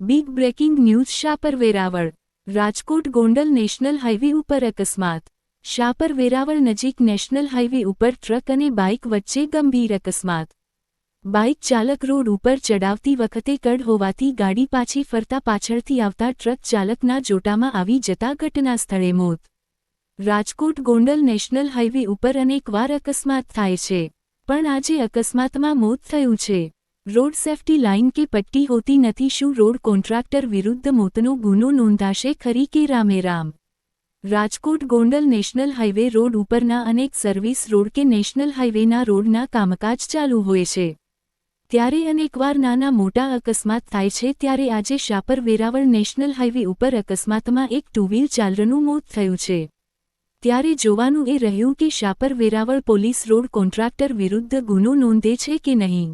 Big breaking news Shapar Veraval Rajkot Gondal national highway ઉપર અકસ્માત શાપર વેરાવળ નજીક નેશનલ હાઇવે ઉપર ટ્રક અને બાઇક વચ્ચે ગંભીર અકસ્માત બાઇક ચાલક રોડ ઉપર ચડાવતી વખતે કડ હોવાથી ગાડી પાછી ફરતા પાછળથી આવતા ટ્રક ચાલકના જોટામાં આવી જતા ઘટના સ્થળે મોત રાજકોટ ગોંડલ નેશનલ હાઇવે ઉપર અનેકવાર અકસ્માત થાય છે. પણ આજે અકસ્માતમાં મોત થયું છે. રોડ સેફટી લાઇન કે પટ્ટી હોતી નથી શું રોડ કોન્ટ્રાક્ટર વિરુદ્ધ મોતનો ગુનો નોંધાશે ખરી કે રામે Ram? Rajkot Gondal national highway road ઉપરના અનેક સર્વિસ રોડ કે નેશનલ હાઇવેના રોડના કામકાજ ચાલુ હોય છે. ત્યારે અનેકવાર નાના મોટા અકસ્માત થાય છે ત્યારે આજે શાપર વેરાવળ નેશનલ હાઇવે ઉપર અકસ્માતમાં એક ટુ વ્હીલ ચાલરનું મોત થયું છે. ત્યારે જોવાનું એ રહ્યું કે Shapar Veraval police road contractor વિરુદ્ધ ગુનો નોંધે છે કે નહીં?